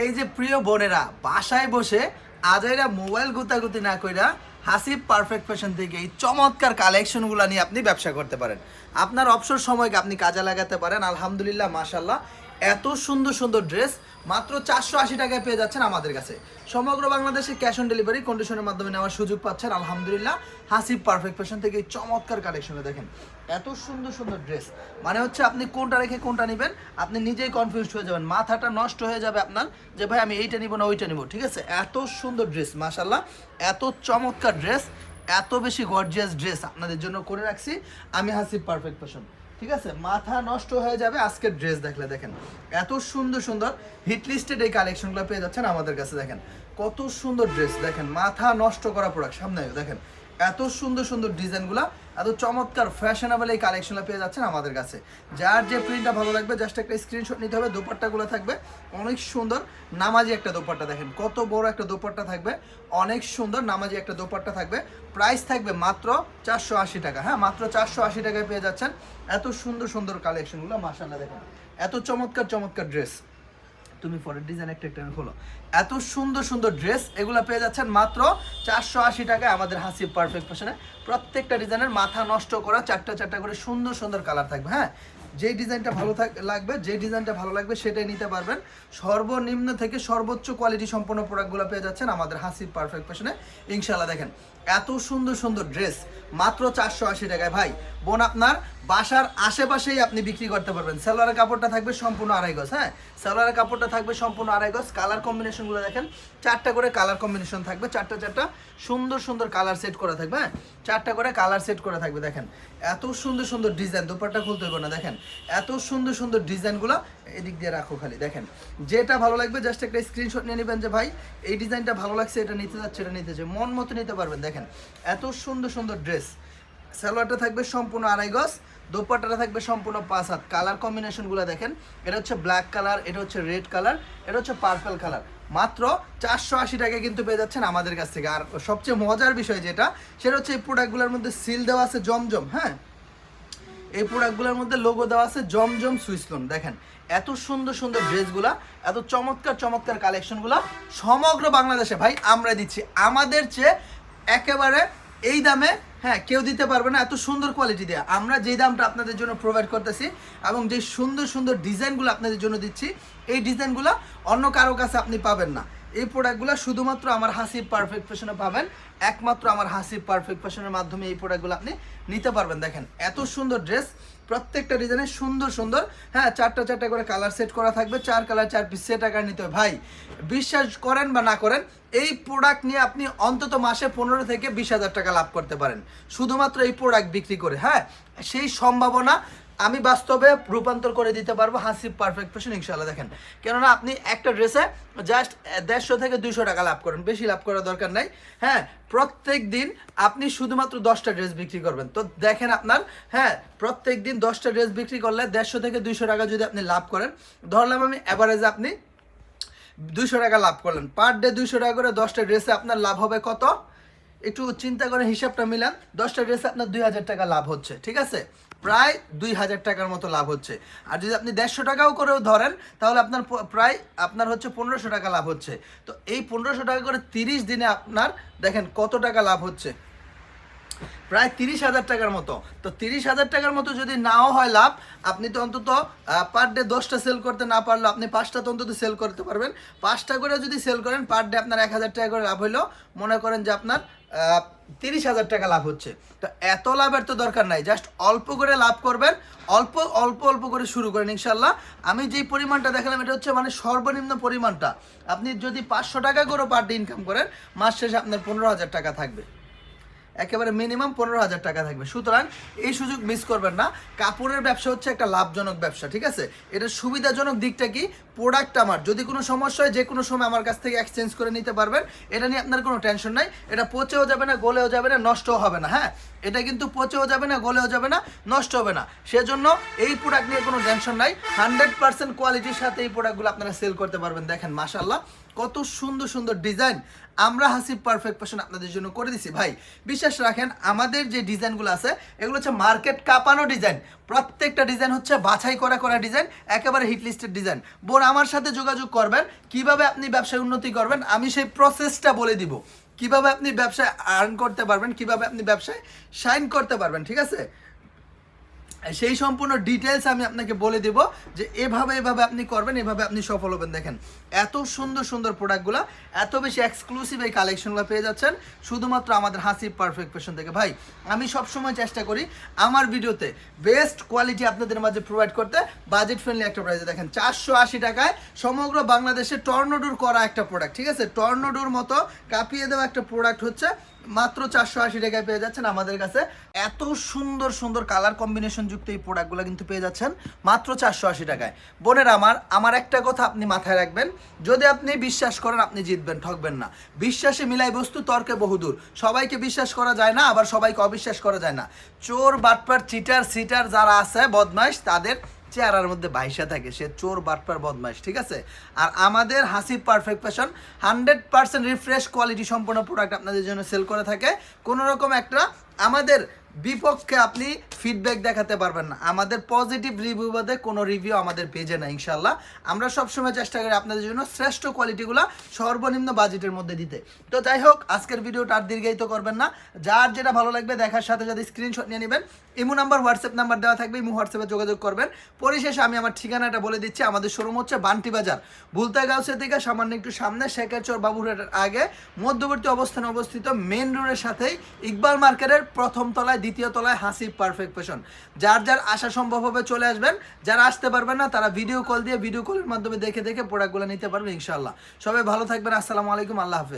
এই যে প্রিয় বোনেরা, বাসায় বসে আজাইরা মোবাইল গুতাগুতি না কইরা হাসি পারফেক্ট ফ্যাশন থেকে এই চমৎকার কালেকশনগুলো নিয়ে আপনি ব্যবসা করতে পারেন। আপনার অবসর সময়কে আপনি কাজে লাগাতে পারেন, আলহামদুলিল্লাহ মাশাল্লাহ এত সুন্দর সুন্দর ড্রেস মাত্র চারশো আশি টাকায় পেয়ে যাচ্ছেন আমাদের কাছে। সমগ্র বাংলাদেশে ক্যাশ অন ডেলিভারি কন্ডিশনের মাধ্যমে নেওয়ার সুযোগ পাচ্ছেন, আলহামদুলিল্লাহ। হাসিব পারফেক্ট ফ্যাশন থেকে চমৎকার কালেকশনে দেখেন, এত সুন্দর সুন্দর ড্রেস মানে হচ্ছে আপনি কোনটা রেখে কোনটা নেবেন, আপনি নিজেই কনফিউজড হয়ে যাবেন, মাথাটা নষ্ট হয়ে যাবে আপনার যে, ভাই, আমি এইটা নিব না, ওইটা নিব। ঠিক আছে? এত সুন্দর ড্রেস মাশাল্লাহ এত চমৎকার ড্রেস এত বেশি গর্জিয়াস ড্রেস আপনাদের জন্য করে রাখছি। আমি হাসিব পারফেক্ট ফ্যাশন ঠিক আছে? মাথা নষ্ট হয়ে যাবে আজকের ড্রেস দেখলে দেখেন। এত সুন্দর সুন্দর হিট লিস্টেড এই কালেকশনগুলো পেয়ে যাচ্ছেন আমাদের কাছে দেখেন। কত সুন্দর ড্রেস দেখেন, মাথা নষ্ট করা প্রোডাক্ট সামনে দেখেন, এত সুন্দর সুন্দর ডিজাইনগুলো, এত চমৎকার ফ্যাশনেবল এই কালেকশনগুলো পেয়ে যাচ্ছেন আমাদের কাছে। যার যে প্রিন্টটা ভালো লাগবে জাস্ট একটা স্ক্রিনশট নিতে হবে দোপাট্টাগুলো থাকবে, অনেক সুন্দর নামাজি একটা দোপাট্টা, দেখেন, কত বড় একটা দোপাট্টা থাকবে, অনেক সুন্দর নামাজি একটা দোপাট্টা থাকবে প্রাইস থাকবে মাত্র চারশো আশি টাকা হ্যাঁ মাত্র চারশো আশি টাকায় পেয়ে যাচ্ছেন, এত সুন্দর সুন্দর কালেকশনগুলো মাসাল্লাহ দেখেন, এত চমৎকার চমৎকার ড্রেস তুমি ফরের ডিজাইন একটা একটা খোলো এত সুন্দর সুন্দর ড্রেস এগুলো পেয়ে যাচ্ছেন মাত্র চারশো আশি টাকায় আমাদের হাসি পারফেক্ট ফ্যাশনে প্রত্যেকটা ডিজাইনের মাথা নষ্ট করা চারটা চারটা করে সুন্দর সুন্দর কালার থাকবে হ্যাঁ? যে ডিজাইনটা ভালো লাগবে যে ডিজাইনটা ভালো লাগবে সেটাই নিতে পারবেন। সর্বনিম্ন থেকে সর্বোচ্চ কোয়ালিটি সম্পন্ন প্রোডাক্টগুলো পেয়ে যাচ্ছেন আমাদের হাসি পারফেক্ট ফ্যাশনে ইনশাল্লাহ দেখেন, এত সুন্দর সুন্দর ড্রেস মাত্র চারশো আশি টাকায়। ভাই, বোন আপনার, বাসার আশেপাশেই আপনি বিক্রি করতে পারবেন। সালোয়ারের কাপড়টা থাকবে সম্পূর্ণ আড়াই গজ হ্যাঁ? সালোয়ারের কাপড়টা থাকবে সম্পূর্ণ আড়াই গজ। কালার কম্বিনেশনগুলো দেখেন, চারটা করে কালার কম্বিনেশন থাকবে, চারটা চারটা সুন্দর সুন্দর কালার সেট করা থাকবে হ্যাঁ? চারটা করে কালার সেট করা থাকবে, দেখেন। এত সুন্দর সুন্দর ডিজাইন দোপারটা খুলতে হবে না, দেখেন। এত সুন্দর সুন্দর ডিজাইনগুলো এদিক দিয়ে রাখো খালি, দেখেন। যেটা ভালো লাগবে জাস্ট একটা স্ক্রিনশট নিয়ে নেবেন যে, ভাই, এই ডিজাইনটা ভালো লাগছে, এটা নিতে যাচ্ছে, এটা নিতে যাচ্ছে। মন মতো নিতে পারবেন, দেখেন। এত সুন্দর সুন্দর ড্রেস সালোয়ারটা থাকবে সম্পূর্ণ আড়াই গজ, দোপাট্টাটা থাকবে সম্পূর্ণ পাঁচ হাত। কালার কম্বিনেশনগুলো দেখেন, এটা হচ্ছে ব্ল্যাক কালার এটা হচ্ছে রেড কালার এটা হচ্ছে পার্পল কালার মাত্র চারশো আশি টাকায় কিন্তু পেয়ে যাচ্ছেন আমাদের কাছ থেকে। আর সবচেয়ে মজার বিষয় যেটা, সেটা হচ্ছে এই প্রোডাক্টগুলোর মধ্যে সিল দেওয়া আছে জমজম হ্যাঁ? এই প্রোডাক্টগুলোর মধ্যে লোগো দেওয়া আছে জমজম সুইসলন দেখেন, এত সুন্দর সুন্দর ড্রেসগুলা, এত চমৎকার চমৎকার কালেকশনগুলা সমগ্র বাংলাদেশে। ভাই আমরা দিচ্ছি। আমাদের চেয়ে একেবারে এই দামে হ্যাঁ কেউ দিতে পারবে না, এত সুন্দর কোয়ালিটি দেয়া। আমরা যেই দামটা আপনাদের জন্য প্রোভাইড করতেছি এবং যে সুন্দর সুন্দর ডিজাইনগুলো আপনাদের জন্য দিচ্ছি, এই ডিজাইনগুলো অন্য কারও কাছে আপনি পাবেন না। এই প্রোডাক্টগুলো শুধুমাত্র আমার হাসিব পারফেক্ট ফ্যাশনে পাবেন। একমাত্র আমার হাসিব পারফেক্ট ফ্যাশনের মাধ্যমে এই প্রোডাক্টগুলো আপনি নিতে পারবেন। দেখেন, এত সুন্দর ড্রেস প্রত্যেকটা ডিজাইনের সুন্দর সুন্দর। হ্যাঁ চারটা চারটা করে কালার সেট করা থাকবে, চার কালার চার পিস সেট আকার নিতে হবে। ভাই, বিশ্বাস করেন বা না করেন, এই প্রোডাক্ট নিয়ে আপনি অন্তত মাসে পনেরো থেকে বিশ হাজার টাকা লাভ করতে পারেন। শুধুমাত্র এই প্রোডাক্ট বিক্রি করে হ্যাঁ? সেই সম্ভাবনা আমি বাস্তবে রূপান্তর করে দিতে পারব হাসিব পারফেক্ট ফ্যাশন ইনশাল্লাহ দেখেন। কেননা আপনি একটা ড্রেসে জাস্ট দেড়শো থেকে দুইশো টাকা লাভ করেন, বেশি লাভ করার দরকার নাই। হ্যাঁ প্রত্যেক দিন আপনি শুধুমাত্র দশটা ড্রেস বিক্রি করবেন। তো দেখেন আপনার হ্যাঁ প্রত্যেক দিন দশটা ড্রেস বিক্রি করলে দেড়শো থেকে দুইশো টাকা যদি আপনি লাভ করেন, ধরলাম আমি অ্যাভারেজে আপনি দুইশো টাকা লাভ করলেন। পার ডে দুইশো টাকা করে দশটা ড্রেসে আপনার লাভ হবে কত? একটু চিন্তা করে হিসাবটা মিলান, দশটা ড্রেসে আপনার দুই হাজার টাকা লাভ হচ্ছে, ঠিক আছে? প্রায় দুই হাজার টাকার মতো লাভ হচ্ছে। আর যদি আপনি দেড়শো টাকাও করেও ধরেন, তাহলে আপনার প্রায় আপনার হচ্ছে পনেরোশো টাকা লাভ হচ্ছে। তো এই পনেরোশো টাকা করে তিরিশ দিনে আপনার দেখেন কত টাকা লাভ হচ্ছে? প্রায় তিরিশ হাজার টাকার মতো। তো তিরিশ হাজার টাকার মতো যদি নাও হয় লাভ, আপনি তো অন্তত পার ডে দশটা সেল করতে না পারলেও আপনি পাঁচটা তো অন্তত সেল করতে পারবেন। পাঁচটা করে যদি সেল করেন পার ডে আপনার এক হাজার টাকা করে লাভ হইল। মনে করেন যে আপনার তিরিশ হাজার টাকা লাভ হচ্ছে। তো এত লাভের তো দরকার নাই জাস্ট অল্প করে লাভ করবেন, অল্প অল্প অল্প করে শুরু করেন ইনশাল্লাহ আমি যেই পরিমাণটা দেখালাম, এটা হচ্ছে মানে সর্বনিম্ন পরিমাণটা। আপনি যদি পাঁচশো টাকা করে পার ডে ইনকাম করেন, মাস শেষে আপনার পনেরো হাজার টাকা থাকবে। একেবারে মিনিমাম পনেরো হাজার টাকা থাকবে। সুতরাং এই সুযোগ মিস করবেন না। কাপড়ের ব্যবসা হচ্ছে একটা লাভজনক ব্যবসা, ঠিক আছে? এটার সুবিধাজনক দিকটা কি? প্রোডাক্ট আমার। যদি কোনো সমস্যা হয়, যে কোনো সময় আমার কাছ থেকে এক্সচেঞ্জ করে নিতে পারবেন। এটা নিয়ে আপনার কোনো টেনশন নাই। এটা পচেও যাবে না, গলেও যাবে না, নষ্টও হবে না হ্যাঁ? এটা কিন্তু পচেও যাবে না, গলেও যাবে না, নষ্ট হবে না। সেজন্য এই প্রোডাক্ট নিয়ে কোনো টেনশন নাই। হান্ড্রেড পার্সেন্ট কোয়ালিটির সাথে এই প্রোডাক্টগুলো আপনারা সেল করতে পারবেন। দেখেন মাশাল্লাহ কত সুন্দর সুন্দর ডিজাইন আমরা হাসিব পারফেক্ট ফ্যাশন আপনাদের জন্য করে দিছি। ভাই, বিশ্বাস রাখেন, আমাদের যে ডিজাইনগুলো আছে, এগুলো হচ্ছে মার্কেট কাঁপানো ডিজাইন প্রত্যেকটা ডিজাইন হচ্ছে বাছাই করা করা ডিজাইন একেবারে হিট লিস্টেড ডিজাইন বোন, আমার সাথে যোগাযোগ করবেন, কীভাবে আপনি ব্যবসায় উন্নতি করবেন, আমি সেই প্রসেসটা বলে দিব। কীভাবে আপনি ব্যবসায় আর্ন করতে পারবেন, কীভাবে আপনি ব্যবসায় শাইন করতে পারবেন, ঠিক আছে? সেই সম্পূর্ণ ডিটেলস আমি আপনাকে বলে দেব যে এভাবে এভাবে আপনি করবেন, এভাবে আপনি সফল হবেন। দেখেন, এত সুন্দর সুন্দর প্রোডাক্টগুলো, এত বেশি এক্সক্লুসিভ এই কালেকশনগুলো পেয়ে যাচ্ছেন, শুধুমাত্র আমাদের হাসি পারফেক্ট ফ্যাশন থেকে। ভাই, আমি সবসময় চেষ্টা করি আমার ভিডিওতে বেস্ট কোয়ালিটি আপনাদের মাঝে প্রোভাইড করতে বাজেট ফ্রেন্ডলি একটা প্রাইসে দেখেন, চারশো আশি টাকায় সমগ্র বাংলাদেশে টর্নোডোর করা একটা প্রোডাক্ট ঠিক আছে? টর্নোডোর মতো কাঁপিয়ে দেওয়া একটা প্রোডাক্ট হচ্ছে মাত্র চারশো আশি টাকায় পেয়ে যাচ্ছেন আমাদের কাছে। এত সুন্দর সুন্দর কালার কম্বিনেশন যুক্ত এই প্রোডাক্টগুলো কিন্তু পেয়ে যাচ্ছেন মাত্র চারশো আশি টাকায়। বোনের আমার আমার একটা কথা আপনি মাথায় রাখবেন। যদি আপনি বিশ্বাস করেন, আপনি জিতবেন, ঠকবেন না। বিশ্বাসে মিলাই বস্তু, তর্কে বহুদূর। সবাইকে বিশ্বাস করা যায় না, আবার সবাইকে অবিশ্বাস করা যায় না। চোর, বাটপার চিটার সিটার যারা আছে, বদমাইশ, তাদের চেহারার মধ্যে ভাইসা থাকে, সে চোর, বাটপার, বদমাইশ, ঠিক আছে? আর আমাদের হাসি perfect fashion hundred percent refresh quality সম্পূর্ণ প্রোডাক্ট আপনাদের জন্য সেল করে থাকে। কোনো রকম একটা আমাদের বিপক্ষে আপনি ফিডব্যাক দেখাতে পারবেন না। আমাদের পজিটিভ রিভিউ বাদে কোনো রিভিউ আমাদের পেজে না ইনশাল্লাহ আমরা সবসময় চেষ্টা করি আপনাদের জন্য শ্রেষ্ঠ কোয়ালিটিগুলো সর্বনিম্ন বাজেটের মধ্যে দিতে। তো যাই হোক, আজকের ভিডিওটা আর দীর্ঘায়িত করবেন না। যার যেটা ভালো লাগবে দেখার সাথে সাথে স্ক্রিনশট নিয়ে নেবেন। ইমো নাম্বার, হোয়াটসঅ্যাপ নাম্বার দেওয়া থাকবে, ইমো হোয়াটসঅ্যাপে যোগাযোগ করবেন। পরিশেষে আমি আমার ঠিকানাটা বলে দিচ্ছি। আমাদের শোরুম হচ্ছে বান্টি বাজার। বুলতাগাঁওসে থেকে সামান্য একটু সামনে শেখারচর বাবুরহাটের আগে মধ্যবর্তী অবস্থানে অবস্থিত মেন রোডের সাথেই ইকবাল মার্কেটের প্রথম তলায় দ্বিতীয় তলায় হাসি পারফেক্ট ফ্যাশন যার যার আসা সম্ভব হবে চলে আসবেন। যারা আসতে পারবেন না, তারা ভিডিও কল দিয়ে ভিডিও কলের মাধ্যমে দেখে দেখে প্রোডাক্টগুলো নিতে পারবেন ইনশাল্লাহ সবাই ভালো থাকবেন। আসসালামু আলাইকুম। আল্লাহ হাফেজ।